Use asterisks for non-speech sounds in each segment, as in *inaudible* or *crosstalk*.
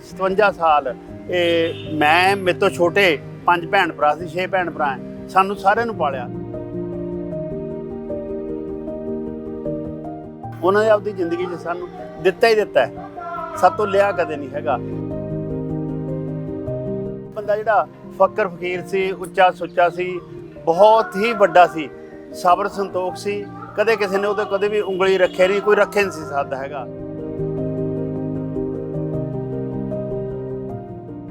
57 ਸਾਲ ਇਹ ਮੈਂ, ਮੇਰੇ ਤੋਂ ਛੋਟੇ ਪੰਜ ਭੈਣ ਭਰਾ ਸੀ, ਛੇ ਭੈਣ ਭਰਾ ਹੈ। ਸਾਨੂੰ ਸਾਰਿਆਂ ਨੂੰ ਪਾਲਿਆ। ਉਹਨਾਂ ਨੇ ਆਪਦੀ ਜ਼ਿੰਦਗੀ 'ਚ ਸਾਨੂੰ ਦਿੱਤਾ ਹੀ ਦਿੱਤਾ ਸਾਤੋਂ ਲਿਆ ਕਦੇ ਨਹੀਂ ਹੈਗਾ। ਬੰਦਾ ਜਿਹੜਾ ਫਕਰ ਫਕੀਰ ਸੀ, ਉੱਚਾ ਸੁੱਚਾ ਸੀ, ਬਹੁਤ ਹੀ ਵੱਡਾ ਸੀ, ਸਬਰ ਸੰਤੋਖ ਸੀ, ਕਦੇ ਕਿਸੇ ਨੇ ਉਹਦੇ ਕਦੇ ਵੀ ਉਂਗਲੀ ਰੱਖੇ ਨਹੀਂ, ਕੋਈ ਰੱਖੇ ਨਹੀਂ ਸੀ ਸਕਦਾ ਹੈਗਾ।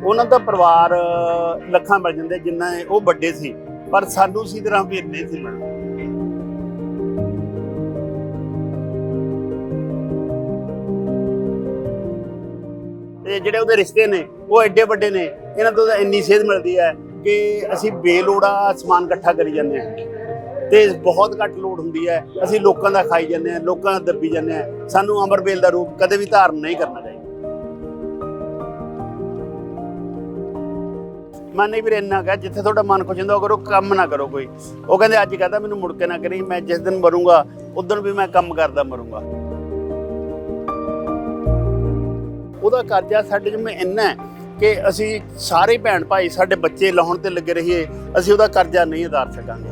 ਉਹਨਾਂ ਦਾ ਪਰਿਵਾਰ ਲੱਖਾਂ ਮਿਲ ਜਾਂਦੇ, ਜਿੰਨਾ ਉਹ ਵੱਡੇ ਸੀ। ਪਰ ਸਾਨੂੰ ਸੀ ਤਰ੍ਹਾਂ ਵੀ ਨਹੀਂ ਸੀ ਮਿਲਣਾ। ਤੇ ਜਿਹੜੇ ਉਹਦੇ ਰਿਸ਼ਤੇ ਨੇ, ਉਹ ਐਡੇ ਵੱਡੇ ਨੇ, ਇਹਨਾਂ ਤੋਂ ਇੰਨੀ ਸੇਧ ਮਿਲਦੀ ਹੈ ਕਿ ਅਸੀਂ ਬੇਲੋੜਾ ਸਮਾਨ ਇਕੱਠਾ ਕਰੀ ਜਾਂਦੇ ਹਾਂ। ਤੇ ਬਹੁਤ ਘੱਟ ਲੋੜ ਹੁੰਦੀ ਹੈ, ਅਸੀਂ ਲੋਕਾਂ ਦਾ ਖਾਈ ਜਾਂਦੇ ਹਾਂ, ਲੋਕਾਂ ਦਾ ਦੱਬੀ ਜਾਂਦੇ ਹਾਂ। ਸਾਨੂੰ ਅਮਰਬੇਲ ਦਾ ਰੂਪ ਕਦੇ ਵੀ ਧਾਰਨ ਨਹੀਂ ਕਰਨਾ ਮੈਂ ਨਹੀਂ ਵੀਰੇ ਇੰਨਾ ਕਹਾਂ, ਜਿੱਥੇ ਤੁਹਾਡਾ ਮਨ ਖੁਸ਼ ਹੁੰਦਾ, ਉਹ ਕਰੋ, ਕੰਮ ਨਾ ਕਰੋ ਕੋਈ। ਉਹ ਕਹਿੰਦੇ, ਅੱਜ ਕਹਦਾ ਮੈਨੂੰ ਮੁੜ ਕੇ ਨਾ ਕਰੀ, ਮੈਂ ਜਿਸ ਦਿਨ ਮਰੂੰਗਾ, ਉਦੋਂ ਵੀ ਮੈਂ ਕੰਮ ਕਰਦਾ ਮਰੂੰਗਾ। ਉਹਦਾ ਕਰਜ਼ਾ ਸਾਡੇ ਜਿਵੇਂ ਇੰਨਾ ਹੈ ਕਿ ਅਸੀਂ ਸਾਰੇ ਭੈਣ ਭਾਈ ਸਾਡੇ ਬੱਚੇ ਲਾਉਣ ਤੇ ਲੱਗੇ ਰਹੀਏ, ਅਸੀਂ ਉਹਦਾ ਕਰਜ਼ਾ ਨਹੀਂ ਉਤਾਰ ਸਕਾਂਗੇ।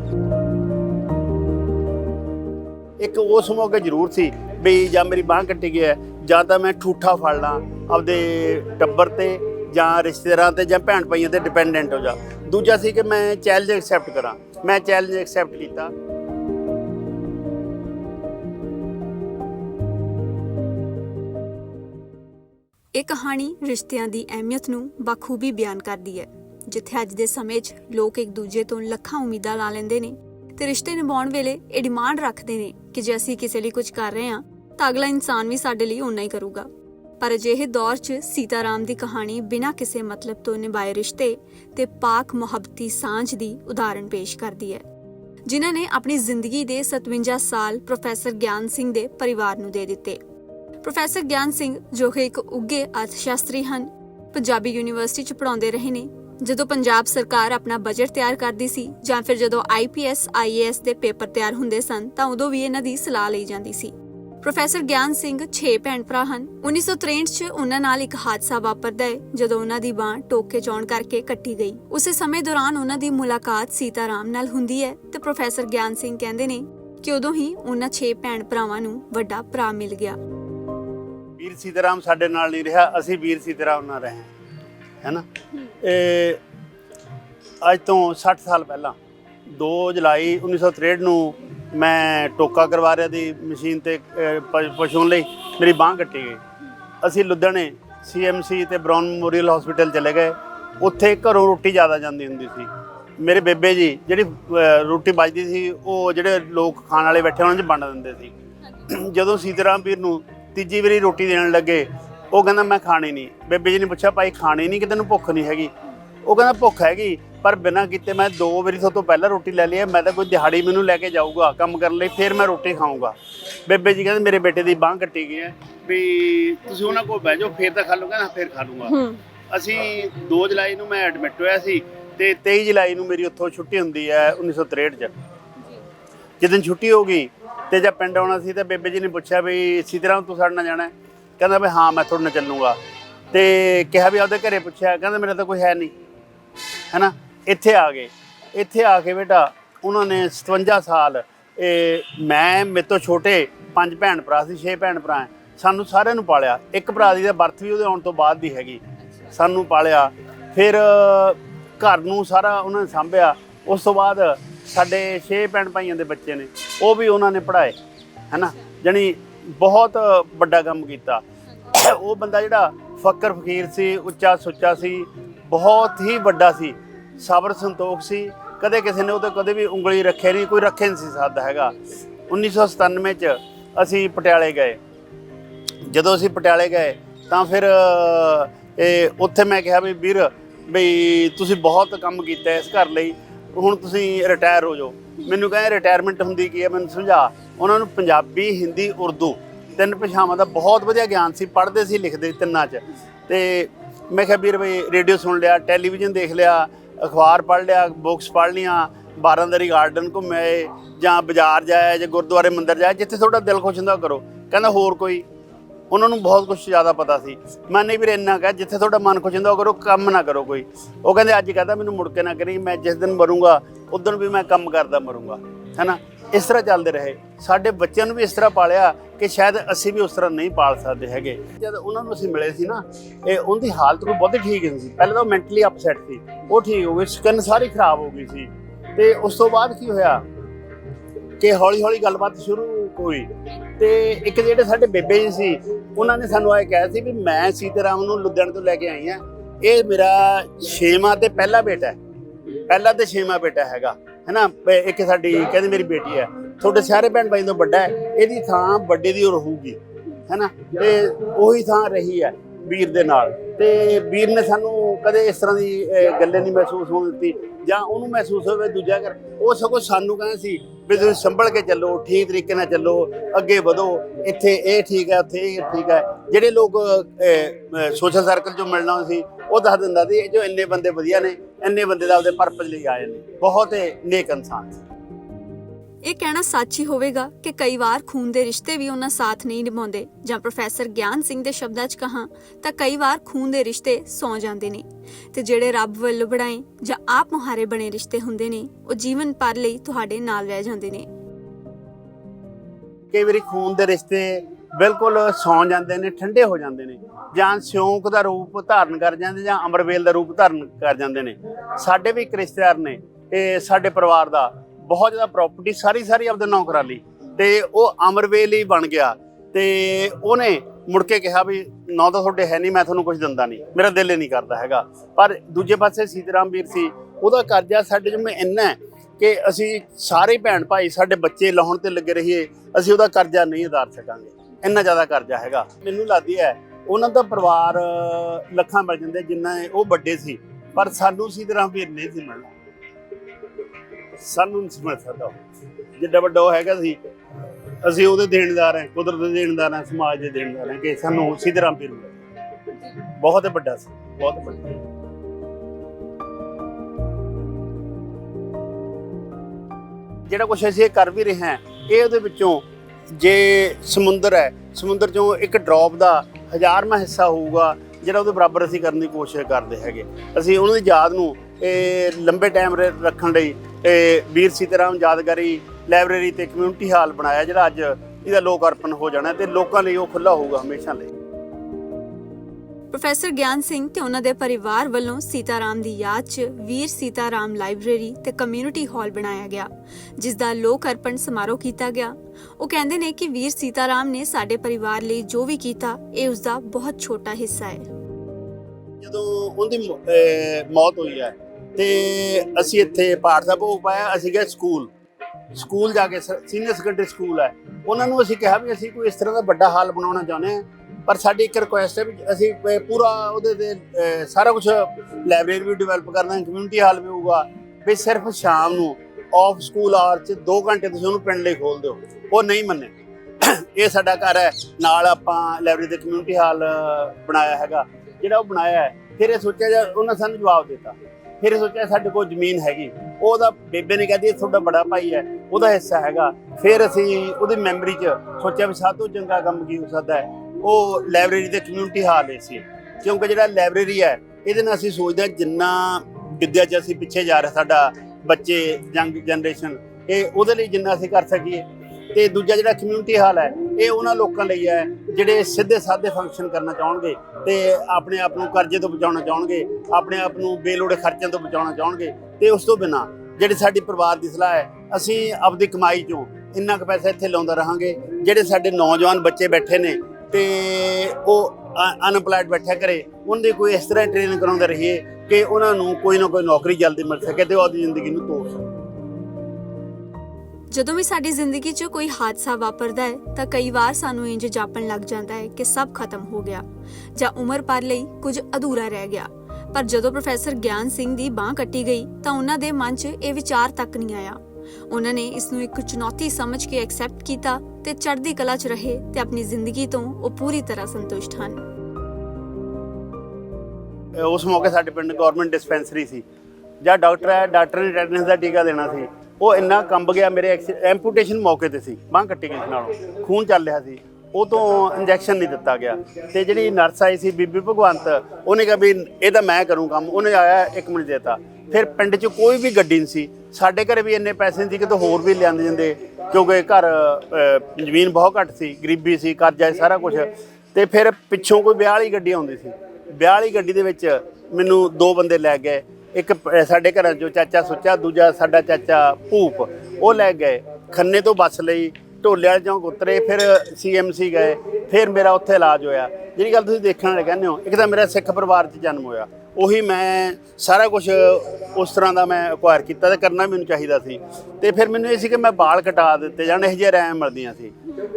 ਇੱਕ ਉਸ ਮੌਕੇ ਜ਼ਰੂਰ ਸੀ ਵੀ ਜਾਂ ਮੇਰੀ ਬਾਂਹ ਕੱਟੀ ਗਈ ਹੈ, ਜਾਂ ਤਾਂ ਮੈਂ ਠੂਠਾ ਫੜ ਲਾਂ ਆਪਦੇ ਟੱਬਰ ਤੇ ਜਾਂ ਰਿਸ਼ਤੇਦਾਰਾਂ ਤੇ ਜਾਂ ਭੈਣ ਭਾਈਆਂ ਤੇ ਡਿਪੈਂਡੈਂਟ ਹੋ ਜਾ। ਦੂਜਾ ਸੀ ਕਿ ਮੈਂ ਚੈਲੰਜ ਐਕਸੈਪਟ ਕਰਾਂ। ਮੈਂ ਚੈਲੰਜ ਐਕਸੈਪਟ ਕੀਤਾ। ਇਹ ਕਹਾਣੀ ਰਿਸ਼ਤਿਆਂ ਦੀ ਅਹਿਮੀਅਤ ਨੂੰ ਬਖੂਬੀ ਬਿਆਨ ਕਰਦੀ ਹੈ। ਜਿੱਥੇ ਅੱਜ ਦੇ ਸਮੇਂ 'ਚ ਲੋਕ ਇੱਕ ਦੂਜੇ ਤੋਂ ਲੱਖਾਂ ਉਮੀਦਾਂ ਲਾ ਲੈਂਦੇ ਨੇ ਤੇ ਰਿਸ਼ਤੇ ਨਿਭਾਉਣ ਵੇਲੇ ਇਹ ਡਿਮਾਂਡ ਰੱਖਦੇ ਨੇ ਕਿ ਜੇ ਅਸੀਂ ਕਿਸੇ ਲਈ ਕੁਝ ਕਰ ਰਹੇ ਹਾਂ, ਤਾਂ ਅਗਲਾ ਇਨਸਾਨ ਵੀ ਸਾਡੇ ਲਈ ਓਨਾ ਹੀ ਕਰੂਗਾ। ਪਰ ਅਜਿਹੇ ਦੌਰ 'ਚ ਸੀਤਾਰਾਮ ਦੀ ਕਹਾਣੀ ਬਿਨਾਂ ਕਿਸੇ ਮਤਲਬ ਤੋਂ ਨਿਭਾਏ ਰਿਸ਼ਤੇ ਤੇ ਪਾਕ ਮੁਹੱਬਤੀ ਸਾਂਝ ਦੀ ਉਦਾਹਰਣ ਪੇਸ਼ ਕਰਦੀ ਹੈ, ਜਿਨ੍ਹਾਂ ਨੇ ਆਪਣੀ ਜ਼ਿੰਦਗੀ ਦੇ 57 ਸਾਲ ਪ੍ਰੋਫੈਸਰ ਗਿਆਨ ਸਿੰਘ ਦੇ ਪਰਿਵਾਰ ਨੂੰ ਦੇ ਦਿੱਤੇ। ਪ੍ਰੋਫੈਸਰ ਗਿਆਨ ਸਿੰਘ, ਜੋ ਕਿ ਇੱਕ ਉੱਗੇ ਅਰਥ ਸ਼ਾਸਤਰੀ ਹਨ, ਪੰਜਾਬੀ ਯੂਨੀਵਰਸਿਟੀ ਚ ਪੜਾਉਂਦੇ ਰਹੇ ਨੇ। ਜਦੋਂ ਪੰਜਾਬ ਸਰਕਾਰ ਆਪਣਾ ਬਜਟ ਤਿਆਰ ਕਰਦੀ ਸੀ ਜਾਂ ਫਿਰ ਜਦੋਂ ਆਈਪੀਐਸ ਆਈਏਐਸ ਦੇ ਪੇਪਰ ਤਿਆਰ ਹੁੰਦੇ ਸਨ, ਤਾਂ ਉਦੋਂ ਵੀ ਇਹਨਾਂ ਦੀ ਸਲਾਹ ਲਈ ਜਾਂਦੀ ਸੀ। ਪ੍ਰੋਫੈਸਰ ਗਿਆਨ ਸਿੰਘ 6 ਭੈਣ ਭਰਾ ਹਨ। 1963 ਚ ਉਹਨਾਂ ਨਾਲ ਇੱਕ ਹਾਦਸਾ ਵਾਪਰਦਾ ਹੈ, ਜਦੋਂ ਉਹਨਾਂ ਦੀ ਬਾਹ ਟੋਕੇ ਚੌਣ ਕਰਕੇ ਕੱਟੀ ਗਈ। ਉਸੇ ਸਮੇਂ ਦੌਰਾਨ ਉਹਨਾਂ ਦੀ ਮੁਲਾਕਾਤ ਸੀਤਾਰਾਮ ਨਾਲ ਹੁੰਦੀ ਹੈ ਤੇ ਪ੍ਰੋਫੈਸਰ ਗਿਆਨ ਸਿੰਘ ਕਹਿੰਦੇ ਨੇ ਕਿ ਉਦੋਂ ਹੀ ਉਹਨਾਂ 6 ਭੈਣ ਭਰਾਵਾਂ ਨੂੰ ਵੱਡਾ ਭਰਾ ਮਿਲ ਗਿਆ। ਵੀਰ ਸੀਤਾਰਾਮ ਸਾਡੇ ਨਾਲ ਨਹੀਂ ਰਿਹਾ, ਅਸੀਂ ਵੀਰ ਸੀਤਾਰਾਮ ਨਾਲ ਰਹੇ ਹੈਨਾ? ਇਹ ਅੱਜ ਤੋਂ 60 ਸਾਲ ਪਹਿਲਾਂ 2 ਜੁਲਾਈ 1963 ਨੂੰ ਮੈਂ ਟੋਕਾ ਕਰਵਾ ਰਿਹਾ ਦੀ ਮਸ਼ੀਨ ਤੇ ਅਹ, ਪ- ਪਸ਼ੂਆਂ ਲਈ ਮੇਰੀ ਬਾਹ ਕੱਟੀ ਗਈ। ਅਸੀਂ ਲੁਧਿਆਣੇ ਸੀਐਮਸੀ ਤੇ ਬ੍ਰਾਊਨ ਮੈਮੋਰੀਅਲ ਹਸਪੀਟਲ ਚਲੇ ਗਏ। ਉੱਥੇ ਘਰੋਂ ਰੋਟੀ ਜ਼ਿਆਦਾ ਜਾਂਦੀ ਹੁੰਦੀ ਸੀ। ਮੇਰੇ ਬੇਬੇ ਜੀ ਜਿਹੜੀ ਰੋਟੀ ਬਚਦੀ ਸੀ ਉਹ ਜਿਹੜੇ ਲੋਕ ਖਾਣ ਵਾਲੇ ਬੈਠੇ ਉਹਨਾਂ 'ਚ ਵੰਡ ਦਿੰਦੇ ਸੀ। ਜਦੋਂ ਸੀਤਾਰਾਮ ਵੀਰ ਨੂੰ ਤੀਜੀ ਵਾਰੀ ਰੋਟੀ ਦੇਣ ਲੱਗੇ ਉਹ ਕਹਿੰਦਾ ਮੈਂ ਖਾਣੀ ਨਹੀਂ। ਬੇਬੇ ਜੀ ਨੇ ਪੁੱਛਿਆ ਭਾਈ ਖਾਣੀ ਨਹੀਂ ਕਿ ਤੈਨੂੰ ਭੁੱਖ ਨਹੀਂ ਹੈਗੀ? ਉਹ ਕਹਿੰਦਾ ਭੁੱਖ ਹੈਗੀ। ਪਰ ਬਿਨਾਂ ਕੀਤੇ ਮੈਂ ਦੋ ਵਾਰੀ ਤੋਂ ਪਹਿਲਾਂ ਰੋਟੀ ਲੈ ਲਈ ਹੈ। ਮੈਂ ਤਾਂ ਕੋਈ ਦਿਹਾੜੀ ਮੈਨੂੰ ਲੈ ਕੇ ਜਾਊਗਾ ਕੰਮ ਕਰਨ ਲਈ ਫਿਰ ਮੈਂ ਰੋਟੀ ਖਾਊਂਗਾ। ਬੇਬੇ ਜੀ ਕਹਿੰਦੇ ਮੇਰੇ ਬੇਟੇ ਦੀ ਬਾਂਹ ਕੱਟੀ ਗਈ ਹੈ ਵੀ ਤੁਸੀਂ ਉਹਨਾਂ ਕੋਲ ਬਹਿ ਜਾਓ ਫਿਰ ਤਾਂ ਖਾ ਲੂੰਗਾ ਨਾ ਫਿਰ ਖਾ ਲੂੰਗਾ ਅਸੀਂ 2 ਜੁਲਾਈ ਨੂੰ ਮੈਂ ਐਡਮਿਟ ਹੋਇਆ ਸੀ ਤੇ 23 ਜੁਲਾਈ ਨੂੰ ਮੇਰੀ ਉੱਥੋਂ ਛੁੱਟੀ ਹੁੰਦੀ ਹੈ 1963 ਚ। ਜਦੋਂ ਛੁੱਟੀ ਹੋ ਗਈ ਤੇ ਜਦ ਪਿੰਡ ਆਉਣਾ ਸੀ ਤੇ ਬੇਬੇ ਜੀ ਨੇ ਪੁੱਛਿਆ ਵੀ ਇਸੇ ਤਰ੍ਹਾਂ ਤੂੰ ਸਾਡੇ ਨਾਲ ਜਾਣਾ? ਕਹਿੰਦਾ ਵੀ ਹਾਂ ਮੈਂ ਤੁਹਾਡੇ ਨਾਲ ਚੱਲੂਗਾ। ਤੇ ਕਿਹਾ ਵੀ ਆਪਦੇ ਘਰੇ ਪੁੱਛਿਆ ਕਹਿੰਦਾ ਮੇਰਾ ਤਾਂ ਕੋਈ ਹੈ ਨਹੀਂ। ਹੈਨਾ? ਇੱਥੇ ਆ ਗਏ। ਇੱਥੇ ਆ ਕੇ ਬੇਟਾ ਉਹਨਾਂ ਨੇ 57 ਸਾਲ, ਇਹ ਮੈਂ, ਮੇਰੇ ਤੋਂ ਛੋਟੇ ਪੰਜ ਭੈਣ ਭਰਾ ਸੀ, ਛੇ ਭੈਣ ਭਰਾ ਸਾਨੂੰ ਸਾਰਿਆਂ ਨੂੰ ਪਾਲਿਆ। ਇੱਕ ਭਰਾ ਦੀ ਦਾ ਬਰਥ ਵੀ ਉਹਦੇ ਆਉਣ ਤੋਂ ਬਾਅਦ ਦੀ ਹੈਗੀ। ਸਾਨੂੰ ਪਾਲਿਆ। ਫਿਰ ਘਰ ਨੂੰ ਸਾਰਾ ਉਹਨਾਂ ਨੇ ਸੰਭਿਆ। ਉਸ ਤੋਂ ਬਾਅਦ ਸਾਡੇ ਛੇ ਭੈਣ ਭਾਈਆਂ ਦੇ ਬੱਚੇ ਨੇ। ਉਹ ਵੀ ਉਹਨਾਂ ਨੇ ਪੜ੍ਹਾਏ, ਹੈਨਾ? ਜਾਣੀ ਬਹੁਤ ਵੱਡਾ ਕੰਮ ਕੀਤਾ। ਉਹ ਬੰਦਾ ਜਿਹੜਾ ਫਕਰ ਫਕੀਰ ਸੀ ਉੱਚਾ ਸੁੱਚਾ ਸੀ, ਬਹੁਤ ਹੀ ਵੱਡਾ ਸੀ। ਸਬਰ ਸੰਤੋਖ ਸੀ। ਕਦੇ ਕਿਸੇ ਨੇ ਉਹਦੇ ਕਦੇ ਵੀ ਉਂਗਲੀ ਰੱਖੇ ਨਹੀਂ, ਕੋਈ ਰੱਖੇ ਨਹੀਂ ਸੀ ਸਕਦਾ ਹੈਗਾ। 1997 ਚ ਅਸੀਂ ਪਟਿਆਲੇ ਗਏ। ਜਦੋਂ ਅਸੀਂ ਪਟਿਆਲੇ ਗਏ, ਤਾਂ ਫਿਰ ਇਹ ਉੱਥੇ ਮੈਂ ਕਿਹਾ ਵੀ ਵੀਰ, ਬਈ ਤੁਸੀਂ ਬਹੁਤ ਕੰਮ ਕੀਤਾ ਇਸ ਘਰ ਲਈ, ਹੁਣ ਤੁਸੀਂ ਰਿਟਾਇਰ ਹੋ ਜਾਓ। ਮੈਨੂੰ ਕਹਿੰਦੇ ਰਿਟਾਇਰਮੈਂਟ ਹੁੰਦੀ ਕੀ ਹੈ? ਮੈਨੂੰ ਸਮਝਾ। ਉਹਨਾਂ ਨੂੰ ਪੰਜਾਬੀ, ਹਿੰਦੀ, ਉਰਦੂ ਤਿੰਨ ਭਾਸ਼ਾਵਾਂ ਦਾ ਬਹੁਤ ਵਧੀਆ ਗਿਆਨ ਸੀ। ਪੜ੍ਹਦੇ ਸੀ, ਲਿਖਦੇ ਤਿੰਨਾਂ 'ਚ। ਤੇ ਮੈਂ ਕਿਹਾ, ਵੀਰ ਬਈ ਰੇਡੀਓ ਸੁਣ ਲਿਆ ਟੈਲੀਵਿਜ਼ਨ ਦੇਖ ਲਿਆ ਅਖਬਾਰ ਪੜ੍ਹ ਲਿਆ ਬੁੱਕਸ ਪੜ੍ਹ ਲੀਆਂ ਬਾਰਾਂਦਰੀ ਗਾਰਡਨ ਘੁੰਮੇ, ਜਾਂ ਬਾਜ਼ਾਰ ਜਾਇਆ ਜਾਂ ਗੁਰਦੁਆਰੇ ਮੰਦਿਰ ਜਾਇਆ, ਜਿੱਥੇ ਤੁਹਾਡਾ ਦਿਲ ਖੁਸ਼ ਹੁੰਦਾ ਕਰੋ। ਕਹਿੰਦਾ ਹੋਰ ਕੋਈ? ਉਹਨਾਂ ਨੂੰ ਬਹੁਤ ਕੁਝ ਜ਼ਿਆਦਾ ਪਤਾ ਸੀ। ਮੈਂ ਨਹੀਂ ਵੀਰੇ, ਇੰਨਾ ਕਹਾਂ, ਜਿੱਥੇ ਤੁਹਾਡਾ ਮਨ ਖੁਸ਼ ਹੁੰਦਾ, ਉਹ ਕਰੋ, ਕੰਮ ਨਾ ਕਰੋ ਕੋਈ। ਉਹ ਕਹਿੰਦੇ, ਅੱਜ ਕਹਿੰਦਾ ਮੈਨੂੰ ਮੁੜ ਕੇ ਨਾ ਕਰੀ, ਮੈਂ ਜਿਸ ਦਿਨ ਮਰੂੰਗਾ, ਉਦੋਂ ਵੀ ਮੈਂ ਕੰਮ ਕਰਦਾ ਮਰੂੰਗਾ। ਹੈਨਾ? ਇਸ ਤਰ੍ਹਾਂ ਚੱਲਦੇ ਰਹੇ। ਸਾਡੇ ਬੱਚਿਆਂ ਨੂੰ ਵੀ ਇਸ ਤਰ੍ਹਾਂ ਪਾਲਿਆ ਕਿ ਸ਼ਾਇਦ ਅਸੀਂ ਵੀ ਉਸ ਤਰ੍ਹਾਂ ਨਹੀਂ ਪਾਲ ਸਕਦੇ ਹੈਗੇ। ਜਦ ਉਹਨਾਂ ਨੂੰ ਅਸੀਂ ਮਿਲੇ ਸੀ ਨਾ, ਇਹ ਉਹਦੀ ਹਾਲਤ ਨੂੰ ਬਹੁਤ ਠੀਕ ਨਹੀਂ ਸੀ। ਪਹਿਲਾਂ ਤਾਂ ਮੈਂਟਲੀ ਅਪਸੈਟ ਸੀ। ਉਹ ਠੀਕ ਹੋ ਗਈ ਸਕਿਨ ਸਾਰੀ ਖਰਾਬ ਹੋ ਗਈ ਸੀ। ਤੇ ਉਸ ਤੋਂ ਬਾਅਦ ਕੀ ਹੋਇਆ ਕਿ ਹੌਲੀ ਹੌਲੀ ਗੱਲਬਾਤ ਸ਼ੁਰੂ ਹੋਈ। ਤੇ ਇੱਕ ਜਿਹੜੇ ਸਾਡੇ ਬੇਬੇ ਜੀ ਸੀ, ਉਹਨਾਂ ਨੇ ਸਾਨੂੰ ਆਏ ਕਿਹਾ ਸੀ ਵੀ ਮੈਂ ਸੀਤਾਰਾਮ ਨੂੰ ਲੁਧਿਆਣੇ ਤੋਂ ਲੈ ਕੇ ਆਈ ਆ ਇਹ ਮੇਰਾ ਛੇਵਾਂ ਤੇ ਪਹਿਲਾ ਬੇਟਾ ਹੈ। ਪਹਿਲਾ ਤੇ ਛੇਵਾਂ ਬੇਟਾ ਹੈਗਾ। ਹੈਨਾ ਤੇ ਇੱਕ ਸਾਡੀ, ਕਹਿੰਦੇ ਮੇਰੀ ਬੇਟੀ ਹੈ। ਤੁਹਾਡੇ ਸਾਰੇ ਭੈਣ ਭਾਈ ਤੋਂ ਵੱਡਾ ਹੈ ਇਹਦੀ ਥਾਂ ਵੱਡੇ ਦੀ ਰਹੂਗੀ ਹੈਨਾ? ਤੇ ਉਹੀ ਥਾਂ ਰਹੀ ਹੈ ਵੀਰ ਦੇ ਨਾਲ। ਤੇ ਵੀਰ ਨੇ ਸਾਨੂੰ ਕਦੇ ਇਸ ਤਰ੍ਹਾਂ ਦੀ ਗੱਲੇ ਨਹੀਂ ਮਹਿਸੂਸ ਹੋਣ ਦਿੱਤੀ ਜਾਂ ਉਹਨੂੰ ਮਹਿਸੂਸ ਹੋਵੇ ਦੂਜਾ ਕਰ ਉਹ ਸਗੋਂ ਸਾਨੂੰ ਕਹਿੰਦੇ ਸੀ ਵੀ ਤੁਸੀਂ ਸੰਭਲ ਕੇ ਚੱਲੋ ਠੀਕ ਤਰੀਕੇ ਨਾਲ ਚੱਲੋ ਅੱਗੇ ਵਧੋ ਇੱਥੇ ਇਹ ਠੀਕ ਹੈ ਉੱਥੇ ਇਹ ਠੀਕ ਹੈ। ਜਿਹੜੇ ਲੋਕ ਸੋਸ਼ਲ ਸਰਕਲ ਚੋਂ ਮਿਲਣਾ ਸੀ ਉਹ ਦੱਸ ਦਿੰਦਾ ਸੀ ਇਹ ਜੋ ਇੰਨੇ ਬੰਦੇ ਵਧੀਆ ਨੇ ਇੰਨੇ ਬੰਦੇ ਦਾ ਆਪਦੇ ਪਰਪਸ ਲਈ ਆਏ ਨੇ ਬਹੁਤ ਨੇਕ ਇਨਸਾਨ ਸੀ। ਇਹ ਕਹਿਣਾ ਸੱਚ ਹੀ ਹੋਵੇਗਾ ਕਿ ਕਈ ਵਾਰ ਖੂਨ ਦੇ ਰਿਸ਼ਤੇ ਵੀ ਉਹਨਾਂ ਸਾਥ ਨਹੀਂ ਨਿਭਾਉਂਦੇ। ਜਾਂ ਪ੍ਰੋਫੈਸਰ ਗਿਆਨ ਸਿੰਘ ਦੇ ਸ਼ਬਦਾਂ 'ਚ ਕਹਾਂ ਤਾਂ ਕਈ ਵਾਰ ਖੂਨ ਦੇ ਰਿਸ਼ਤੇ ਸੌ ਜਾਂਦੇ ਨੇ। ਤੇ ਜਿਹੜੇ ਰੱਬ ਵੱਲੋਂ ਬਣਾਏ ਜਾਂ ਆਪ ਮੁਹਾਰੇ ਬਣੇ ਰਿਸ਼ਤੇ ਹੁੰਦੇ ਨੇ, ਉਹ ਜੀਵਨ ਭਰ ਲਈ ਤੁਹਾਡੇ ਨਾਲ ਰਹਿ ਜਾਂਦੇ ਨੇ। ਕਈ ਵਾਰੀ ਖੂਨ ਦੇ ਰਿਸ਼ਤੇ ਬਿਲਕੁਲ ਸੌਂ ਜਾਂਦੇ ਨੇ, ਠੰਡੇ ਹੋ ਜਾਂਦੇ ਨੇ, ਜਾਂ ਸਿਉਂਕ ਦਾ ਰੂਪ ਧਾਰਨ ਕਰ ਜਾਂਦੇ ਜਾਂ ਅਮਰਵੇਲ ਦਾ ਰੂਪ ਧਾਰਨ ਕਰ ਜਾਂਦੇ ਨੇ। ਸਾਡੇ ਵੀ ਇੱਕ ਰਿਸ਼ਤੇਦਾਰ ਨੇ, ਇਹ ਸਾਡੇ ਪਰਿਵਾਰ ਦਾ ਬਹੁਤ ਜ਼ਿਆਦਾ ਪ੍ਰਾਪਰਟੀ ਸਾਰੀ ਸਾਰੀ ਆਪਦੇ ਨਾਂ ਕਰਾ ਲਈ ਤੇ ਉਹ ਅਮਰਵੇ ਲਈ ਬਣ ਗਿਆ ਤੇ ਉਹਨੇ ਮੁੜ ਕੇ ਕਿਹਾ ਵੀ ਨਾ ਤਾਂ ਤੁਹਾਡੇ ਹੈ ਨਹੀਂ, ਮੈਂ ਤੁਹਾਨੂੰ ਕੁਝ ਦਿੰਦਾ ਨਹੀਂ, ਮੇਰਾ ਦਿਲ ਹੀ ਨਹੀਂ ਕਰਦਾ ਹੈਗਾ। ਪਰ ਦੂਜੇ ਪਾਸੇ ਸੀਤਰਾਮ ਵੀਰ ਸੀ, ਉਹਦਾ ਕਰਜ਼ਾ ਸਾਡੇ ਜਿਵੇਂ ਇੰਨਾ ਹੈ ਕਿ ਅਸੀਂ ਸਾਰੇ ਭੈਣ ਭਾਈ ਸਾਡੇ ਬੱਚੇ ਲਾਉਣ ਤੇ ਲੱਗੇ ਰਹੀਏ, ਅਸੀਂ ਉਹਦਾ ਕਰਜ਼ਾ ਨਹੀਂ ਉਤਾਰ ਸਕਾਂਗੇ। ਇੰਨਾ ਜ਼ਿਆਦਾ ਕਰਜ਼ਾ ਹੈਗਾ। ਮੈਨੂੰ ਲੱਗਦੀ ਹੈ, ਉਹਨਾਂ ਦਾ ਪਰਿਵਾਰ ਲੱਖਾਂ ਮਿਲ ਜਾਂਦੇ ਜਿੰਨਾ ਉਹ ਵੱਡੇ ਸੀ, ਪਰ ਸਾਨੂੰ ਸੀਤਰਾਮ ਵੀਰ ਨਹੀਂ ਸੀ ਮਿਲਣਾ। ਸਾਨੂੰ ਨਹੀਂ ਸੀ ਸਕਦਾ। ਉਹ। ਜਿੱਡਾ ਵੱਡਾ ਉਹ ਹੈਗਾ ਸੀ, ਅਸੀਂ ਉਹਦੇ ਦੇਣਦਾਰ ਹਾਂ, ਕੁਦਰਤ ਦੇ ਦੇਣਦਾਰ ਹਾਂ, ਸਮਾਜ ਦੇ ਦੇਣਦਾਰ ਹਾਂ, ਕਿ ਸਾਨੂੰ ਸੀਤਰਾਮ ਵੀਰ ਮਿਲਿਆ। ਬਹੁਤ ਵੱਡਾ ਸੀ, ਬਹੁਤ ਵੱਡਾ। ਜਿਹੜਾ ਕੁਛ ਅਸੀਂ ਇਹ ਕਰ ਵੀ ਰਹੇ ਹਾਂ, ਇਹ ਉਹਦੇ ਵਿੱਚੋਂ ਜੇ ਸਮੁੰਦਰ ਹੈ, ਸਮੁੰਦਰ ਚੋਂ ਇੱਕ ਡ੍ਰੌਪ ਦਾ ਹਜ਼ਾਰਵਾਂ ਹਿੱਸਾ ਹੋਊਗਾ, ਜਿਹੜਾ ਉਹਦੇ ਬਰਾਬਰ ਅਸੀਂ ਕਰਨ ਦੀ ਕੋਸ਼ਿਸ਼ ਕਰਦੇ ਹੈਗੇ। ਅਸੀਂ ਉਹਨਾਂ ਦੀ ਯਾਦ ਨੂੰ ਇਹ ਲੰਬੇ ਟਾਈਮ ਰੱਖਣ ਲਈ ਇਹ ਵੀਰ ਸੀਤਾਰਾਮ ਯਾਦਗਾਰੀ ਲਾਇਬ੍ਰੇਰੀ ਤੇ ਕਮਿਊਨਿਟੀ ਹਾਲ ਬਣਾਇਆ ਜਿਹੜਾ ਅੱਜ ਇਹਦਾ ਲੋਕ ਅਰਪਣ ਹੋ ਜਾਣਾ ਤੇ ਲੋਕਾਂ ਲਈ ਉਹ ਖੁੱਲਾ ਹੋਊਗਾ ਹਮੇਸ਼ਾ ਲਈ। ਪ੍ਰੋਫੈਸਰ ਗਿਆਨ ਸਿੰਘ ਤੇ ਉਹਨਾਂ ਦੇ ਪਰਿਵਾਰ ਵੱਲੋਂ ਸੀਤਾਰਾਮ ਦੀ ਯਾਦ 'ਚ ਵੀਰ ਸੀਤਾਰਾਮ ਲਾਇਬ੍ਰੇਰੀ ਤੇ ਕਮਿਊਨਿਟੀ ਹਾਲ ਬਣਾਇਆ ਗਿਆ ਜਿਸ ਦਾ ਲੋਕ ਅਰਪਣ ਸਮਾਰੋਹ ਕੀਤਾ ਗਿਆ। ਉਹ ਕਹਿੰਦੇ ਨੇ ਕਿ ਵੀਰ ਸੀਤਾਰਾਮ ਨੇ ਸਾਡੇ ਪਰਿਵਾਰ ਲਈ ਜੋ ਵੀ ਕੀਤਾ ਇਹ ਉਸ ਦਾ ਬਹੁਤ ਛੋਟਾ ਹਿੱਸਾ ਹੈ। ਜਦੋਂ ਉਹਦੀ ਮੌਤ ਹੋਈ ਹੈ ਤੇ ਅਸੀਂ ਇੱਥੇ ਪਾਠ ਦਾ ਭੋਗ ਪਾਇਆ, ਅਸੀਂ ਗਏ ਸਕੂਲ। ਸਕੂਲ ਜਾ ਕੇ ਸੀਨੀਅਰ ਸੈਕੰਡਰੀ ਸਕੂਲ ਹੈ। ਉਹਨਾਂ ਨੂੰ ਅਸੀਂ ਕਿਹਾ ਵੀ ਅਸੀਂ ਕੋਈ ਇਸ ਤਰ੍ਹਾਂ ਦਾ ਵੱਡਾ ਹਾਲ ਬਣਾਉਣਾ ਚਾਹੁੰਦੇ ਹਾਂ, ਪਰ ਸਾਡੀ ਇੱਕ ਰਿਕੁਐਸਟ ਹੈ ਵੀ ਅਸੀਂ ਪੂਰਾ ਉਹਦੇ ਤੇ ਸਾਰਾ ਕੁਝ ਲਾਇਬ੍ਰੇਰੀ ਵੀ ਡਿਵੈਲਪ ਕਰਨਾ ਹੈ ਕਮਿਊਨਿਟੀ ਹਾਲ ਵੀ ਹੋਊਗਾ। ਵੀ ਸਿਰਫ ਸ਼ਾਮ ਨੂੰ ਆਫ ਸਕੂਲ ਆਵਰ ਚ 2 ਘੰਟੇ ਤੁਸੀਂ ਉਹਨੂੰ ਪਿੰਡ ਲਈ ਖੋਲ ਦਿਓ। ਉਹ ਨਹੀਂ ਮੰਨੇ। ਇਹ ਸਾਡਾ ਘਰ ਹੈ। ਨਾਲ ਆਪਾਂ ਲਾਇਬ੍ਰੇਰੀ ਦੇ ਕਮਿਊਨਿਟੀ ਹਾਲ ਬਣਾਇਆ ਹੈਗਾ। ਜਿਹੜਾ ਉਹ ਬਣਾਇਆ ਹੈ। ਫਿਰ ਇਹ ਸੋਚਿਆ ਜਾ ਉਹਨਾਂ ਸਾਨੂੰ ਜਵਾਬ ਦਿੱਤਾ। ਫਿਰ ਇਹ ਸੋਚਿਆ ਸਾਡੇ ਕੋਲ ਜ਼ਮੀਨ ਹੈਗੀ। ਉਹਦਾ ਬੇਬੇ ਨੇ ਕਹਦੀ ਤੁਹਾਡਾ ਬੜਾ ਭਾਈ ਹੈ, ਉਹਦਾ ਹਿੱਸਾ ਹੈਗਾ। ਫਿਰ ਅਸੀਂ ਉਹਦੀ ਮੈਮਰੀ 'ਚ ਸੋਚਿਆ ਵੀ ਸਾਤੋਂ ਚੰਗਾ ਕੰਮ ਕੀ ਹੋ ਸਕਦਾ ਹੈ। ਉਹ ਲਾਇਬ੍ਰੇਰੀ ਦੇ ਕਮਿਊਨਿਟੀ ਹਾਲ ਹੈ ਸੀ। ਕਿਉਂਕਿ ਜਿਹੜਾ ਲਾਇਬ੍ਰੇਰੀ ਹੈ, ਇਹਦੇ ਨਾਲ ਅਸੀਂ ਸੋਚਦੇ ਹਾਂ ਜਿੰਨਾ ਵਿਦਿਆ 'ਚ ਅਸੀਂ ਪਿੱਛੇ ਜਾ ਰਹੇ ਸਾਡਾ ਬੱਚੇ, ਯੰਗ ਜਨਰੇਸ਼ਨ, ਇਹ ਉਹਦੇ ਲਈ ਜਿੰਨਾ ਅਸੀਂ ਕਰ ਸਕੀਏ। ਤੇ ਦੂਜਾ ਜਿਹੜਾ ਕਮਿਊਨਿਟੀ ਹਾਲ ਹੈ, ਇਹ ਉਹਨਾਂ ਲੋਕਾਂ ਲਈ ਹੈ, ਜਿਹੜੇ ਸਿੱਧੇ ਸਾਦੇ ਫੰਕਸ਼ਨ ਕਰਨਾ ਚਾਹਣਗੇ ਤੇ ਆਪਣੇ ਆਪ ਨੂੰ ਕਰਜ਼ੇ ਤੋਂ ਬਚਾਉਣਾ ਚਾਹਣਗੇ, ਆਪਣੇ ਆਪ ਨੂੰ ਬੇਲੋੜੇ ਖਰਚਿਆਂ ਤੋਂ ਬਚਾਉਣਾ ਚਾਹਣਗੇ ਤੇ ਉਸ ਤੋਂ ਬਿਨਾ ਜਿਹੜੀ ਸਾਡੀ ਪਰਿਵਾਰ ਦੀ ਸਲਾਹ ਹੈ, ਅਸੀਂ ਆਪਦੀ ਕਮਾਈ ਚੋਂ ਇੰਨਾ ਕੁ ਪੈਸਾ ਇੱਥੇ ਲਾਉਂਦਾ ਰਹਾਂਗੇ, ਜਿਹੜੇ ਸਾਡੇ ਨੌਜਵਾਨ ਬੱਚੇ ਬੈਠੇ ਨੇ ਤੇ ਉਹ ਅਨਪਲਾਈਡ ਬੈਠਿਆ ਕਰੇ ਉਹਨਾਂ ਕੋਈ ਇਸ ਤਰ੍ਹਾਂ ਟ੍ਰੇਨਿੰਗ ਕਰਾਉਂਦੇ ਰਹੀਏ ਕਿ ਉਹਨਾਂ ਨੂੰ ਕੋਈ ਨਾ ਕੋਈ ਨੌਕਰੀ ਜਲਦੀ ਮਿਲ ਸਕੇ ਤੇ ਉਹ ਆਪਣੀ ਜ਼ਿੰਦਗੀ ਨੂੰ ਤੋੜ ਸਕੇ। ਜਦੋਂ ਵੀ ਸਾਡੀ ਜ਼ਿੰਦਗੀ 'ਚ ਕੋਈ ਹਾਦਸਾ ਵਾਪਰਦਾ ਹੈ, ਤਾਂ ਕਈ ਵਾਰ ਸਾਨੂੰ ਇੰਜ ਜਾਪਣ ਲੱਗ ਜਾਂਦਾ ਹੈ ਕਿ ਸਭ ਖਤਮ ਹੋ ਗਿਆ ਜਾਂ ਉਮਰ ਭਰ ਲਈ ਕੁਝ ਅਧੂਰਾ ਰਹਿ ਗਿਆ। ਪਰ ਜਦੋਂ ਪ੍ਰੋਫੈਸਰ ਗਿਆਨ ਸਿੰਘ ਦੀ ਬਾਹ ਕੱਟੀ ਗਈ, ਤਾਂ ਉਹਨਾਂ ਦੇ ਮਨ 'ਚ ਇਹ ਵਿਚਾਰ ਤੱਕ ਨਹੀਂ ਆਇਆ। ਉਹਨਾਂ ਨੇ ਇਸ ਨੂੰ ਇੱਕ ਚੁਣੌਤੀ ਸਮਝ ਕੇ ਐਕਸੈਪਟ ਕੀਤਾ ਤੇ ਚੜ੍ਹਦੀ ਕਲਾ 'ਚ ਰਹੇ ਤੇ ਆਪਣੀ ਜ਼ਿੰਦਗੀ ਤੋਂ ਉਹ ਪੂਰੀ ਤਰ੍ਹਾਂ ਸੰਤੁਸ਼ਟ ਹਨ। ਅਹ ਉਸ ਮੌਕੇ ਸਾਡੇ ਪਿੰਡ ਗਵਰਨਮੈਂਟ ਡਿਸਪੈਂਸਰੀ ਸੀ। ਜਾਂ ਡਾਕਟਰ ਹੈ, ਡਾਕਟਰ ਨੇ ਟੈਟਨਸ ਦਾ ਟੀਕਾ ਦੇਣਾ ਸੀ। ਉਹ ਇੰਨਾ ਕੰਬ ਗਿਆ, ਮੇਰੇ ਐਂਪੂਟੇਸ਼ਨ ਮੌਕੇ ਤੇ ਸੀ, ਬਾਂਹ ਕੱਟੀ ਗਈ ਨਾਲੋਂ। ਖੂਨ ਚੱਲ ਰਿਹਾ ਸੀ। ਉਹ ਤੋਂ ਇੰਜੈਕਸ਼ਨ ਨਹੀਂ ਦਿੱਤਾ ਗਿਆ। ਤੇ ਜਿਹੜੀ ਨਰਸ ਆਈ ਸੀ, ਬੀਬੀ ਭਗਵੰਤ, ਉਹਨੇ ਕਿਹਾ ਵੀ ਇਹ ਤਾਂ ਮੈਂ ਕਰੂੰ ਕੰਮ। ਉਹਨੇ ਆਇਆ, ਇੱਕ ਮਿੰਟ ਦੇਤਾ। ਫਿਰ ਪਿੰਡ 'ਚ ਕੋਈ ਵੀ ਗੱਡੀ ਨਹੀਂ ਸੀ। ਸਾਡੇ ਘਰੇ ਵੀ ਇੰਨੇ ਪੈਸੇ ਨਹੀਂ ਸੀ ਕਿਤੇ ਹੋਰ ਵੀ ਲਿਆਂਦੇ ਜਾਂਦੇ। ਕਿਉਂਕਿ ਘਰ ਜ਼ਮੀਨ ਬਹੁਤ ਘੱਟ ਸੀ। ਗਰੀਬੀ ਸੀ, ਕਰਜ਼ਾ ਸਾਰਾ ਕੁਝ ਤੇ ਫਿਰ ਪਿੱਛੋਂ ਕੋਈ ਵਿਆਹ ਵਾਲੀ ਗੱਡੀ ਆਉਂਦੀ ਸੀ। ਵਿਆਹ ਵਾਲੀ ਗੱਡੀ ਦੇ ਵਿੱਚ ਮੈਨੂੰ ਦੋ ਬੰਦੇ ਲੈ ਗਏ। ਇੱਕ ਸਾਡੇ ਘਰਾਂ ਚੋਂ ਚਾਚਾ ਸੁੱਚਾ, ਦੂਜਾ ਸਾਡਾ ਚਾਚਾ ਭੂਪ, ਉਹ ਲੈ ਗਏ। ਖੰਨੇ ਤੋਂ ਬੱਸ ਲਈ ਢੋਲੇ ਵਾਲੇ ਚੌਂਕ ਉਤਰੇ, ਫਿਰ ਸੀਐਮਸੀ ਗਏ, ਫਿਰ ਮੇਰਾ ਉੱਥੇ ਇਲਾਜ ਹੋਇਆ। ਜਿਹੜੀ ਗੱਲ ਤੁਸੀਂ ਦੇਖਣ ਵਾਲੇ ਕਹਿੰਦੇ ਹੋ, ਇੱਕ ਤਾਂ ਮੇਰਾ ਸਿੱਖ ਪਰਿਵਾਰ 'ਚ ਜਨਮ ਹੋਇਆ। ਉਹੀ ਮੈਂ ਸਾਰਾ ਕੁਝ ਉਸ ਤਰ੍ਹਾਂ ਦਾ ਮੈਂ ਅਕਵਾਇਰ ਕੀਤਾ ਤੇ ਕਰਨਾ ਵੀ ਮੈਨੂੰ ਚਾਹੀਦਾ ਸੀ। ਤੇ ਫਿਰ ਮੈਨੂੰ ਇਹ ਸੀ ਕਿ ਮੈਂ ਵਾਲ ਕਟਾ ਦਿੱਤੇ ਜਾਣ, ਇਹ ਜਿਹੇ ਰੈਮ ਮਰਦੀਆਂ ਸੀ।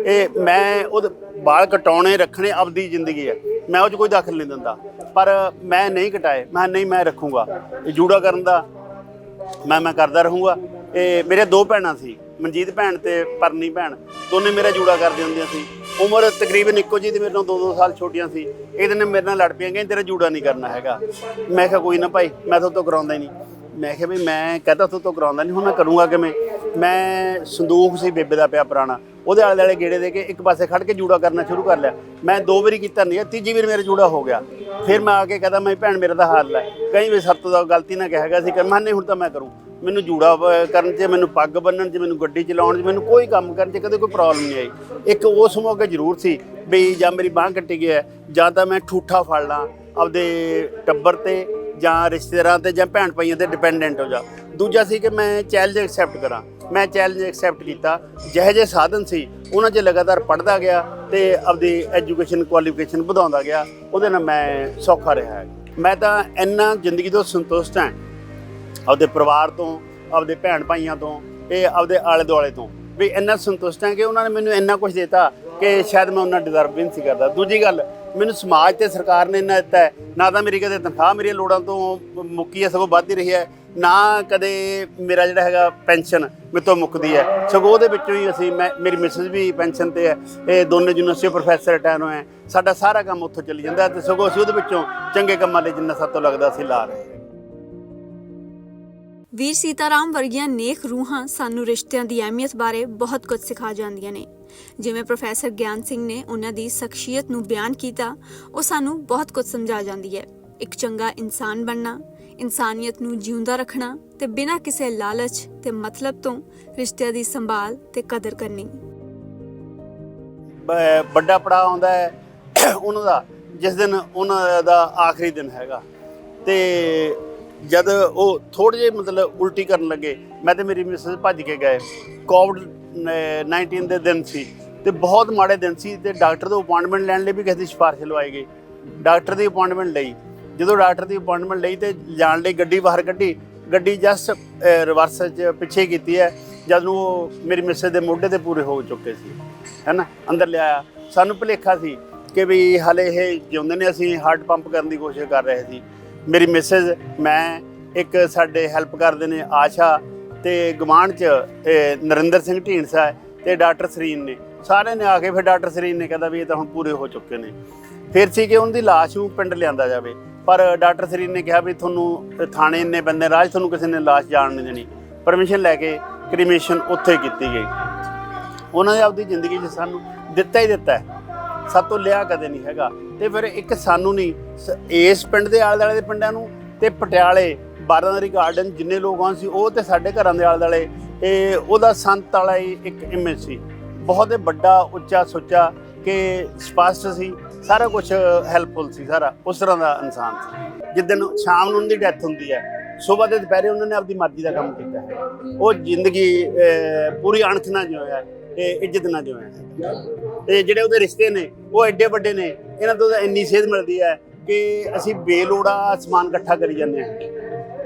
ਇਹ ਮੈਂ ਉਹ ਵਾਲ ਕਟਾਉਣੇ, ਰੱਖਣੇ ਆਪਦੀ ਜ਼ਿੰਦਗੀ ਹੈ। ਮੈਂ ਉਹ 'ਚ ਕੋਈ ਦਖਲ ਨਹੀਂ ਦਿੰਦਾ। ਪਰ ਮੈਂ ਨਹੀਂ ਕਟਾਏ ਮੈਂ ਨਹੀਂ, ਮੈਂ ਰੱਖੂੰਗਾ। ਇਹ ਜੂੜਾ ਕਰਨ ਦਾ ਮੈਂ ਮੈਂ ਕਰਦਾ ਰਹੂੰਗਾ। ਇਹ ਮੇਰੇ ਦੋ ਭੈਣਾਂ ਸੀ, ਮਨਜੀਤ ਭੈਣ ਤੇ ਪਰਨੀ ਭੈਣ। ਦੋਨੇ ਮੇਰਾ ਜੂੜਾ ਕਰਦੇ ਹੁੰਦੀਆਂ ਸੀ। ਉਮਰ ਤਕਰੀਬਨ ਇੱਕੋ ਜਿਹੀ ਤੇ ਮੇਰੇ ਨਾਲੋਂ 2-2 ਸਾਲ ਛੋਟੀਆਂ ਸੀ। ਇਹਦੇ ਨੇ ਮੇਰੇ ਨਾਲ ਲੜ ਪਈਆਂ ਕਹਿੰਦੇ ਤੇਰਾ ਜੂੜਾ ਨਹੀਂ ਕਰਨਾ ਹੈਗਾ। ਮੈਂ ਕਿਹਾ, ਕੋਈ ਨਾ ਭਾਈ, ਮੈਂ ਤੁਹਾਡੇ ਤੋਂ ਕਰਾਉਂਦਾ ਹੀ ਨਹੀਂ। ਮੈਂ ਕਿਹਾ ਵੀ ਮੈਂ ਕਹਤਾ ਤੁਹਾਡੇ ਤੋਂ ਕਰਾਉਂਦਾ ਨਹੀਂ, ਹੁਣ ਮੈਂ ਕਰੂੰਗਾ ਕਿਵੇਂ? ਮੈਂ ਸੰਦੂਕ ਸੀ ਬੇਬੇ ਦਾ ਪਿਆ ਪੁਰਾਣਾ। ਉਹਦੇ ਆਲੇ ਦੁਆਲੇ ਗੇੜੇ ਦੇ ਕੇ ਇੱਕ ਪਾਸੇ ਖੜ ਕੇ ਜੂੜਾ ਕਰਨਾ ਸ਼ੁਰੂ ਕਰ ਲਿਆ। ਮੈਂ ਦੋ ਵਾਰੀ ਕੀਤਾ ਨਹੀਂ ਤੀਜੀ ਵਾਰ ਮੇਰਾ ਜੂੜਾ ਹੋ ਗਿਆ। ਫਿਰ ਮੈਂ ਆ ਕੇ ਕਹਦਾ ਮੈਂ ਭੈਣ, ਮੇਰਾ ਤਾਂ ਹਾਲ ਹੈ। ਕਈ ਵੀ ਸੱਤ ਦਾ ਗਲਤੀ ਨਾ ਕਿਹਾ ਗਿਆ ਸੀ ਕਿ ਮੈਂ ਨਹੀਂ ਹੁਣ ਤਾਂ ਮੈਂ ਕਰੂੰ। ਮੈਨੂੰ ਜੂੜਾ ਕਰਨ 'ਚ, ਮੈਨੂੰ ਪੱਗ ਬੰਨਣ 'ਚ, ਮੈਨੂੰ ਗੱਡੀ ਚਲਾਉਣ 'ਚ, ਮੈਨੂੰ ਕੋਈ ਕੰਮ ਕਰਨ 'ਚ ਕਦੇ ਕੋਈ ਪ੍ਰੋਬਲਮ ਨਹੀਂ ਆਈ। ਇੱਕ ਉਸ ਮੌਕੇ ਜ਼ਰੂਰ ਸੀ ਵੀ ਜਾਂ ਮੇਰੀ ਬਾਂਹ ਕੱਟੀ ਗਈ ਹੈ, ਜਾਂ ਤਾਂ ਮੈਂ ਠੂਠਾ ਫੜ ਲਾਂ ਆਪਦੇ ਟੱਬਰ ਤੇ ਜਾਂ ਰਿਸ਼ਤੇਦਾਰਾਂ ਤੇ ਜਾਂ ਭੈਣ ਭਾਈਆਂ ਤੇ ਡਿਪੈਂਡੈਂਟ ਹੋ ਜਾ। ਦੂਜਾ ਸੀ ਕਿ ਮੈਂ ਚੈਲੰਜ ਐਕਸੈਪਟ ਕਰਾਂ। ਮੈਂ ਚੈਲੰਜ ਐਕਸੈਪਟ ਕੀਤਾ। ਜਿਹੇ ਜਿਹੇ ਸਾਧਨ ਸੀ, ਉਹਨਾਂ 'ਚ ਲਗਾਤਾਰ ਪੜਦਾ ਗਿਆ ਤੇ ਆਪਦੀ ਐਜੂਕੇਸ਼ਨ ਕੁਆਲੀਫਿਕੇਸ਼ਨ ਵਧਾਉਂਦਾ ਗਿਆ। ਉਹਦੇ ਨਾਲ ਮੈਂ ਸੌਖਾ ਰਿਹਾ। ਹੈ ਮੈਂ ਤਾਂ ਇੰਨਾ ਜ਼ਿੰਦਗੀ ਤੋਂ ਸੰਤੁਸ਼ਟ ਹਾਂ। ਆਪਦੇ ਪਰਿਵਾਰ ਤੋਂ, ਆਪਦੇ ਭੈਣ ਭਾਈਆਂ ਤੋਂ ਤੇ ਆਪਦੇ ਆਲੇ ਦੁਆਲੇ ਤੋਂ ਵੀ ਇੰਨਾ ਸੰਤੁਸ਼ਟ ਹਾਂ ਕਿ ਉਹਨਾਂ ਨੇ ਮੈਨੂੰ ਇੰਨਾ ਕੁਝ ਦਿੱਤਾ ਕਿ ਸ਼ਾਇਦ ਮੈਂ ਉਹਨਾਂ ਡਿਜ਼ਰਵ ਵੀ ਨਹੀਂ ਸੀ ਕਰਦਾ। ਦੂਜੀ ਗੱਲ, ਮੈਨੂੰ ਸਮਾਜ ਤੇ ਸਰਕਾਰ ਨੇ ਇੰਨਾ ਦਿੱਤਾ ਨਾ ਤਾਂ ਮੇਰੀ ਕਦੇ ਤਨਖਾਹ ਮੇਰੀਆਂ ਲੋੜਾਂ ਤੋਂ ਮੁੱਕੀ ਹੈ, ਸਗੋਂ ਵੱਧਦੀ ਰਹੀ ਹੈ। ਨਾ ਕਦੇ ਮੇਰਾ ਜਿਹੜਾ ਹੈਗਾ ਪੈਨਸ਼ਨ ਮੇਰੇ ਮੁੱਕਦੀ ਹੈ। ਸਗੋਂ ਉਹਦੇ ਵਿੱਚੋਂ ਹੀ ਅਸੀਂ ਮੈਂ ਮੇਰੀ ਮਿਸਿਸ ਵੀ ਪੈਨਸ਼ਨ ਤੇ ਹੈ। ਇਹ ਦੋਨੇ ਯੂਨੀਵਰਸਿਟੀ ਪ੍ਰੋਫੈਸਰ ਰਿਟਾਇਰ ਹੋਏ ਸਾਡਾ ਸਾਰਾ ਕੰਮ ਉੱਥੋਂ ਚੱਲੀ ਜਾਂਦਾ ਤੇ ਸਗੋਂ ਅਸੀਂ ਉਹਦੇ ਵਿੱਚੋਂ ਚੰਗੇ ਕੰਮਾਂ ਲਈ ਜਿੰਨਾ ਸਾਤੋਂ ਲੱਗਦਾ ਅਸੀਂ ਲਾ ਰਹੇ ਵੀਰ ਸੀਤਾਰਾਮ ਵਰਗੀਆਂ ਨੇਕ ਰੂਹਾਂ ਸਾਨੂੰ ਰਿਸ਼ਤਿਆਂ ਦੀ ਅਹਿਮੀਅਤ ਬਾਰੇ ਬਹੁਤ ਕੁਝ ਸਿਖਾ ਜਾਂਦੀਆਂ ਨੇ। ਜਿਵੇਂ ਪ੍ਰੋਫੈਸਰ ਗਿਆਨ ਸਿੰਘ ਨੇ ਉਹਨਾਂ ਦੀ ਸ਼ਖਸੀਅਤ ਨੂੰ ਬਿਆਨ ਕੀਤਾ, ਉਹ ਸਾਨੂੰ ਬਹੁਤ ਕੁਝ ਸਮਝਾ ਜਾਂਦੀ ਹੈ। ਇੱਕ ਚੰਗਾ ਇਨਸਾਨ ਬਣਨਾ ਇਨਸਾਨੀਅਤ ਨੂੰ ਜਿਉਂਦਾ ਰੱਖਣਾ ਤੇ ਬਿਨਾਂ ਕਿਸੇ ਲਾਲਚ ਤੇ ਮਤਲਬ ਤੋਂ ਰਿਸ਼ਤਿਆਂ ਦੀ ਸੰਭਾਲ ਤੇ ਕਦਰ ਕਰਨੀ। ਵੱਡਾ ਪੜਾਅ ਆਉਂਦਾ ਹੈ *clears throat* ਉਹਨਾਂ ਦਾ, ਜਿਸ ਦਿਨ ਉਹਨਾਂ ਦਾ ਆਖਰੀ ਦਿਨ ਹੈਗਾ। ਤੇ ਜਦ ਉਹ ਥੋੜੇ ਜਿਹੇ ਮਤਲਬ ਉਲਟੀ ਕਰਨ ਲੱਗੇ, ਮੈਂ ਤੇ ਮੇਰੀ ਮਿਸਿਸ ਭੱਜ ਕੇ ਗਏ। ਕੋਵਿਡ 19 ਦੇ ਦਿਨ ਸੀ ਤੇ ਬਹੁਤ ਮਾੜੇ ਦਿਨ ਸੀ ਤੇ ਡਾਕਟਰ ਤੋਂ ਅਪਾਇੰਟਮੈਂਟ ਲੈਣ ਲਈ ਵੀ ਕਿਸੇ ਦੀ ਸਿਫਾਰਿਸ਼ ਲਵਾਈ ਗਈ। ਡਾਕਟਰ ਦੀ ਅਪਾਇੰਟਮੈਂਟ ਲਈ। ਜਦੋਂ ਡਾਕਟਰ ਦੀ ਅਪਾਇੰਟਮੈਂਟ ਲਈ ਤੇ ਜਾਣ ਲਈ ਗੱਡੀ ਬਾਹਰ ਕੱਢੀ, ਗੱਡੀ ਜਸਟ ਰਿਵਰਸ ਚ ਪਿੱਛੇ ਕੀਤੀ ਹੈ, ਜਦ ਨੂੰ ਉਹ ਮੇਰੀ ਮਿਸਿਸ ਦੇ ਮੋਢੇ ਤੇ ਪੂਰੇ ਹੋ ਚੁੱਕੇ ਸੀ ਹੈਨਾ ਅੰਦਰ ਲਿਆਇਆ। ਸਾਨੂੰ ਭੁਲੇਖਾ ਸੀ ਕਿ ਵੀ ਹਲੇ ਇਹ ਜਿਉਂਦੇ ਨੇ, ਅਸੀਂ ਹਾਰਟ ਪੰਪ ਕਰਨ ਦੀ ਕੋਸ਼ਿਸ਼ ਕਰ ਰਹੇ ਸੀ। ਮੇਰੀ ਮਿਸਿਸ, ਮੈਂ, ਇੱਕ ਸਾਡੇ ਹੈਲਪ ਕਰਦੇ ਨੇ ਆਸ਼ਾ ਤੇ ਗਵਾਂਢ ਚ ਨਰਿੰਦਰ ਸਿੰਘ ਢੀਂਡਸਾ ਹੈ ਤੇ ਡਾਕਟਰ ਸਰੀਨ ਨੇ। ਸਾਰਿਆਂ ਨੇ ਆ ਕੇ ਫਿਰ ਡਾਕਟਰ ਸਰੀਨ ਨੇ ਕਹਿੰਦਾ ਵੀ ਇਹ ਤਾਂ ਹੁਣ ਪੂਰੇ ਹੋ ਚੁੱਕੇ ਨੇ। ਫਿਰ ਸੀ ਕਿ ਉਹਨਾਂ ਦੀ ਲਾਸ਼ ਨੂੰ ਪਿੰਡ ਲਿਆਂਦਾ ਜਾਵੇ। ਪਰ ਡਾਕਟਰ ਸਰੀਨ ਨੇ ਕਿਹਾ ਵੀ ਤੁਹਾਨੂੰ ਥਾਣੇ ਇੰਨੇ ਬੰਦੇ ਰਾਜ ਤੁਹਾਨੂੰ ਕਿਸੇ ਨੇ ਲਾਸ਼ ਜਾਣ ਨਹੀਂ ਦੇਣੀ। ਪਰਮਿਸ਼ਨ ਲੈ ਕੇ ਕ੍ਰੀਮੇਸ਼ਨ ਉੱਥੇ ਕੀਤੀ ਗਈ। ਉਹਨਾਂ ਨੇ ਆਪਦੀ ਜ਼ਿੰਦਗੀ 'ਚ ਸਾਨੂੰ ਦਿੱਤਾ ਹੀ ਦਿੱਤਾ ਸਭ ਤੋਂ ਲਿਆ ਕਦੇ ਨਹੀਂ ਹੈਗਾ। ਤੇ ਫਿਰ ਇੱਕ ਸਾਨੂੰ ਨਹੀਂ, ਸ- ਇਸ ਪਿੰਡ ਦੇ ਆਲੇ ਦੁਆਲੇ ਦੇ ਪਿੰਡਾਂ ਨੂੰ ਤੇ ਪਟਿਆਲੇ, ਬਾਰਾਦਰੀ ਗਾਰਡਨ ਜਿੰਨੇ ਲੋਕ ਆਉਣ ਸੀ, ਉਹ ਤੇ ਸਾਡੇ ਘਰਾਂ ਦੇ ਆਲੇ ਦੁਆਲੇ ਇਹ ਉਹਦਾ ਸੰਤ ਵਾਲਾ ਹੀ ਇੱਕ ਇਮੇਜ ਸੀ। ਬਹੁਤ ਹੀ ਵੱਡਾ ਉੱਚਾ ਸੁੱਚਾ ਕਿ ਸਪਸ਼ਟ ਸੀ ਸਾਰਾ ਕੁਝ ਹੈਲਪਫੁਲ ਸੀ ਸਾਰਾ, ਉਸ ਤਰ੍ਹਾਂ ਦਾ ਇਨਸਾਨ ਸੀ। ਜਿੱਦਣ ਸ਼ਾਮ ਨੂੰ ਉਹਦੀ ਡੈਥ ਹੁੰਦੀ ਹੈ, ਸਵੇਰ ਦੇ ਦੁਪਹਿਰੇ ਉਹਨਾਂ ਨੇ ਆਪਣੀ ਮਰਜ਼ੀ ਦਾ ਕੰਮ ਕੀਤਾ ਹੈ। ਉਹ ਜ਼ਿੰਦਗੀ ਪੂਰੀ ਅਣਖ ਨਾਲ ਜਿਉਇਆ ਹੈ ਤੇ ਇੱਜ਼ਤ ਨਾਲ ਜਿਉਇਆ ਹੈ। ਤੇ ਜਿਹੜੇ ਉਹਦੇ ਰਿਸ਼ਤੇ ਨੇ, ਉਹ ਐਡੇ ਵੱਡੇ ਨੇ, ਇਹਨਾਂ ਤੋਂ ਤਾਂ ਇੰਨੀ ਸੇਧ ਮਿਲਦੀ ਹੈ ਕਿ ਅਸੀਂ ਬੇਲੋੜਾ ਸਮਾਨ ਇਕੱਠਾ ਕਰੀ ਜਾਂਦੇ ਹਾਂ।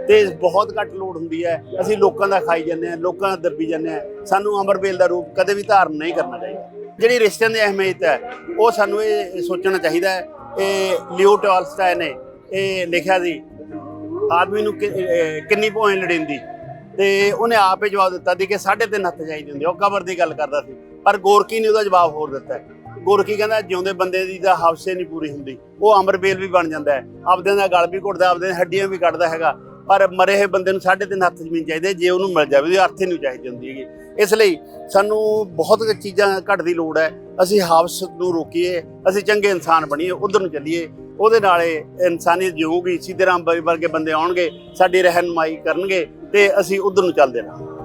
ਤੇ ਬਹੁਤ ਘੱਟ ਲੋੜ ਹੁੰਦੀ ਹੈ, ਅਸੀਂ ਲੋਕਾਂ ਦਾ ਖਾਈ ਜਾਂਦੇ ਹਾਂ, ਲੋਕਾਂ ਦਾ ਦੱਬੀ ਜਾਂਦੇ ਹਾਂ। ਸਾਨੂੰ ਅਮਰਬੇਲ ਦਾ ਰੂਪ ਕਦੇ ਵੀ ਧਾਰਨ ਨਹੀਂ ਕਰਨਾ ਚਾਹੀਦਾ। ਜਿਹੜੀ ਰਿਸ਼ਤਿਆਂ ਦੀ ਅਹਿਮੀਅਤ ਹੈ, ਉਹ ਸਾਨੂੰ ਇਹ ਸੋਚਣਾ ਚਾਹੀਦਾ ਹੈ। ਇਹ ਲਿਓ ਟਾਲਸਟਾਏ ਨੇ ਇਹ ਲਿਖਿਆ ਸੀ। ਆਦਮੀ ਨੂੰ ਕਿ- ਕਿੰਨੀ ਭੋਏ ਲੜਿੰਦੀ। ਤੇ ਉਹਨੇ ਆਪ ਹੀ ਜਵਾਬ ਦਿੱਤਾ ਸੀ ਕਿ ਸਾਢੇ ਤਿੰਨ ਹੱਥ ਚਾਹੀਦੇ ਹੁੰਦੇ ਉਹ ਕਬਰ ਦੀ ਗੱਲ ਕਰਦਾ ਸੀ। ਪਰ ਗੋਰਕੀ ਨੇ ਉਹਦਾ ਜਵਾਬ ਹੋਰ ਦਿੱਤਾ ਗੋਰਕੀ ਕਹਿੰਦਾ, ਜਿਉਂਦੇ ਬੰਦੇ ਦੀ ਤਾਂ ਹਵਸੇ ਨਹੀਂ ਪੂਰੀ ਹੁੰਦੀ। ਉਹ ਅਮਰਬੇਲ ਵੀ ਬਣ ਜਾਂਦਾ ਹੈ। ਆਪਦਿਆਂ ਦਾ ਗਲ ਵੀ ਘੁੱਟਦਾ, ਆਪਦਿਆਂ ਦੀਆਂ ਹੱਡੀਆਂ ਵੀ ਕੱਢਦਾ ਹੈਗਾ। ਪਰ ਮਰੇ ਹੋਏ ਬੰਦੇ ਨੂੰ ਸਾਢੇ ਤਿੰਨ ਹੱਥ ਜ਼ਮੀਨ ਚਾਹੀਦੀ ਹੈ, ਜੇ ਉਹਨੂੰ ਮਿਲ ਜਾਵੇ ਉਹਦੀ ਅਰਥ ਹੀ ਨਹੀਂ ਚਾਹੀਦੀ ਹੁੰਦੀ ਹੈਗੀ। ਇਸ ਲਈ ਸਾਨੂੰ ਬਹੁਤ ਚੀਜ਼ਾਂ ਘੱਟ ਦੀ ਲੋੜ ਹੈ। ਅਸੀਂ ਹਾਵਸ ਨੂੰ ਰੋਕੀਏ ਅਸੀਂ ਚੰਗੇ ਇਨਸਾਨ ਬਣੀਏ ਉਧਰ ਨੂੰ ਚੱਲੀਏ। ਉਹਦੇ ਨਾਲ ਇਨਸਾਨੀਅਤ ਜਿਊਗੀ ਸਿੱਧੇ ਰਾਮ ਵਰਗੇ ਬੰਦੇ ਆਉਣਗੇ ਸਾਡੀ ਰਹਿਨਮਾਈ ਕਰਨਗੇ ਤੇ ਅਸੀਂ ਉਧਰ ਨੂੰ ਚੱਲਦੇ ਰਹਾਂਗੇ।